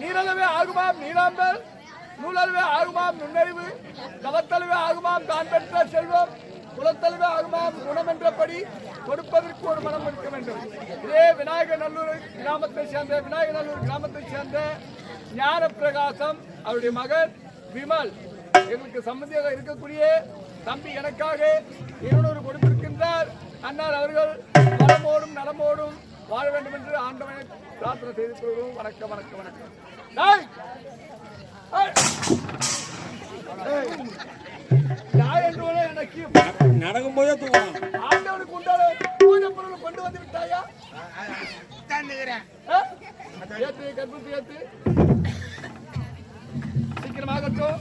நீரலவே ஆகுமாம் நீராம்பல் நூலளவே ஆகுமாம் நுண்ணறிவு தவத்தளவே ஆகுமாம் தான் பெற்ற செல்வம் குலத்தளவே ஆகுமாம் குணம் என்றபடி கொடுப்பதற்கு ஒரு மனம் இருக்க வேண்டும். இதே விநாயகர் நல்லூர் கிராமத்தை சேர்ந்த விநாயகர் நல்லூர் கிராமத்தை சேர்ந்த ஞான பிரகாசம் அவருடைய மகன் விமல். எங்களுக்கு சம்பந்தியாக இருக்கக்கூடிய தம்பி எனக்காக இருநூறு கொடுத்திருக்கின்றார். அன்னார் அவர்கள் நலமோடும் நலமோடும் வாழ வேண்டும் என்று ஆண்டவனை பிரார்த்தனை செய்து கொள்வோம் வணக்கம் வணக்கம் வணக்கம். எனக்கு நடக்கும்போதே தூங்கலாம் ஆண்டவனுக்கு உண்டான பூஜை பொருள் கொண்டு வந்து விட்டாயா? ஏத்து கற்பூரத்தை ஏத்து. சீக்கிரமாகட்டும்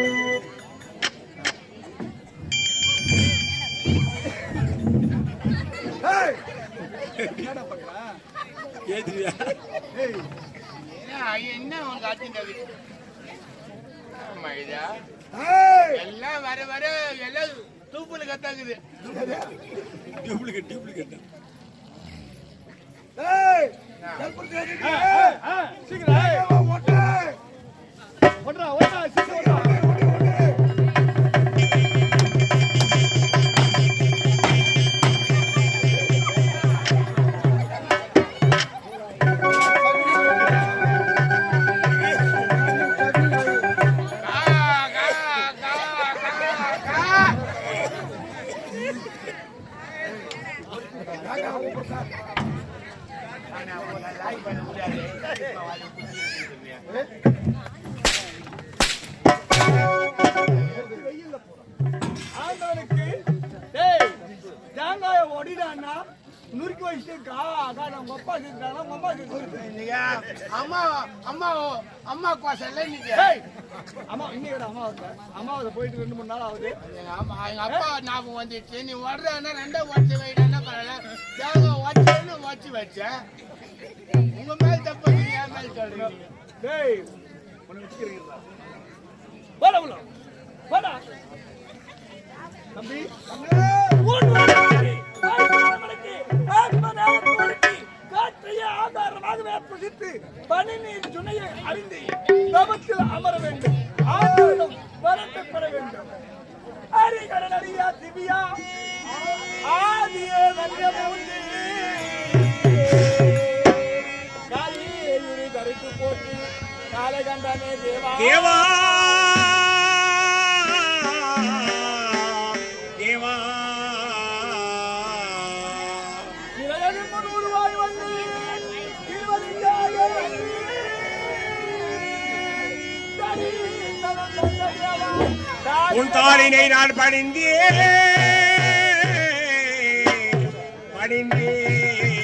ஏய் என்ன உனக்கு மகிதா ஏய்! எல்லாம் வர வர எல்லாம் தூப்புல கத்தாக்குது. டூப்ளிகேட் டூப்ளிகேட் சீக்கிரம் ஒன்றா ஒன்றா சீக்கிரம் ஆண்டவனுக்கு தேங்காய ஒடிடான்னா நுறுக்கி வச்சுட்டு கா கா நம்ம அப்பா செஞ்சுட்டாங்க நம்ம அம்மா இன்னைக்கு அம்மா அம்மா அம்மா கோசல்ல டேய் அம்மா இன்னைக்கு அமாவாசை அமாவாசை போயிட்டு ரெண்டு மூணு நாள் ஆகுது. அம்மா எங்க அப்பா ஞாபகம் வந்துச்சு நீ வர்றேன்னா ரெண்டா உடச்சு வைடான்னா பரவாயில்ல தேங்காய் உடச்சுன்னு உடச்சு வச்சேன். உங்க மேல் தப்பு நீங்க என் மேல் சொல்றீங்க டேய் உனக்கு வச்சுக்கிறீங்களா? போடா உள்ள போடா தம்பி ஆதாரமாக புசித்து பனி நீர் துணையை அறிந்து தவத்தில் அமர வேண்டும். ஆதாரம் வரத்தை பெற வேண்டும் ஹரிகரன் திவ்யா? ஆதியே வல்லபூந்தி காலியுரி தேவா. தாய் உன் தாளினை நான் பணிந்தேன். பணிந்தேன்.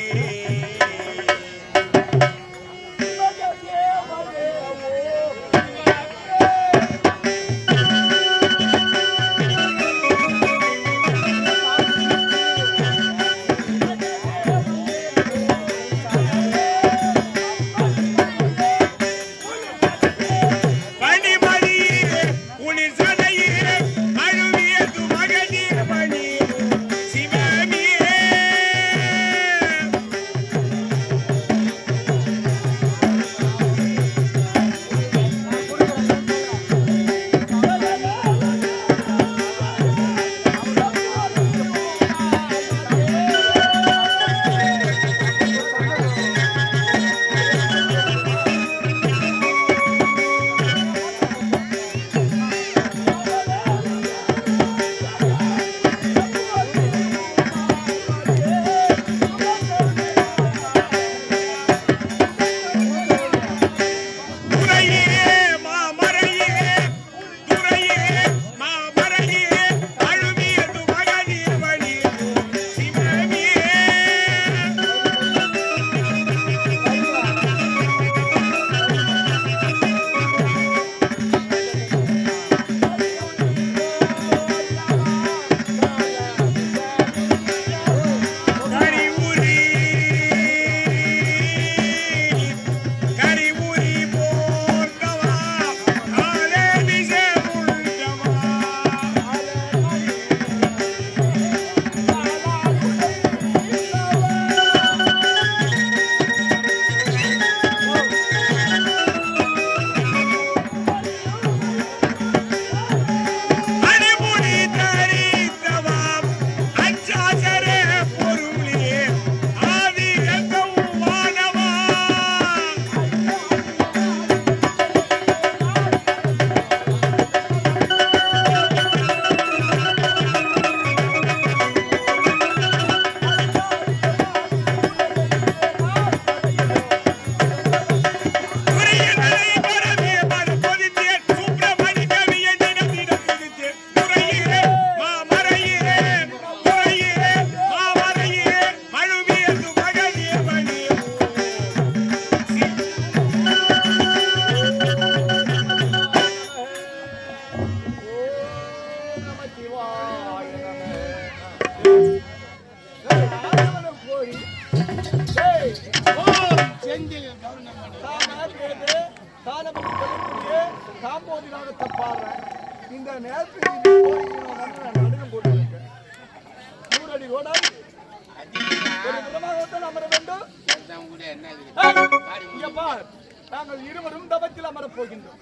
நாங்கள் இருவரும் தவத்தில் அமரப் போகின்றோம்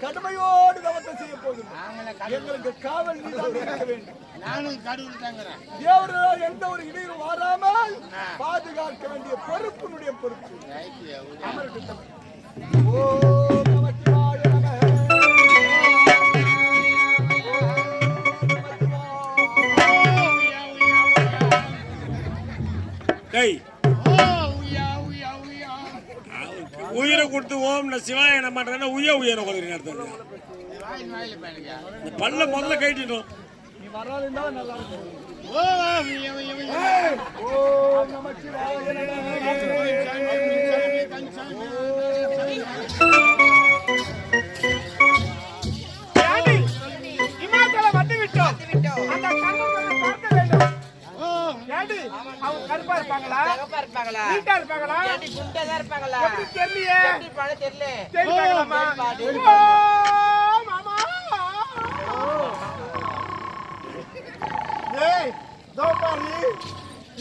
கடுமையோடு தவத்தை செய்ய போகின்றோம் எங்களுக்கு காவல் இருக்க வேண்டும் நானும் கடவுள் தாங்கிறேன் தேவர்களால் எந்த ஒரு இடையூறும் வராமல் பாதுகாக்க வேண்டிய பொறுப்பினுடைய பொறுப்பு அமரட்டும் ஓம் டேய். உயிரை கொடுத்து ஓம் நான் சிவாய என்ன பண்றேன்னா உய உயிரை கொடுக்குறீங்க அடுத்தது பல்ல முதல்ல கட்டிட்டோம் நல்லா இருக்கும் ஓ அவங்க கருப்பா இருப்பாங்களா சிகப்பா இருப்பாங்களா? நீட்டா இருப்பாங்களா ஏண்டி குண்டதா இருப்பாங்களா? எப்படி தெரியலையே எப்படி பழ தெரியல? பாடி. ஓ, மாமா ஏய் தோ பாரு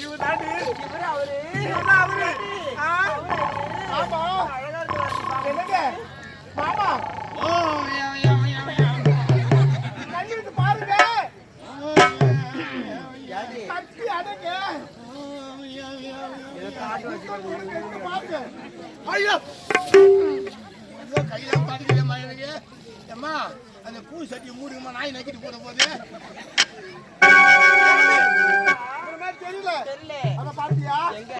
இவன் தாண்டி இவரு அவரு. இவன் அவரு? ஆமா. என்னங்க மாமா ஓ ஐயா, ஐயா. கண்ணுக்கு பாருங்க? கட்டி அடங்க பாருங்க. ஐயோ ஐயோ, கையில பாத்துக்கிட்டே மகனுக்கு அம்மா அந்த பூ மூடுங்கம்மா நாய் நக்கிட்டு போற போது தெரியல. தெரியல. பாத்தியா? எங்க?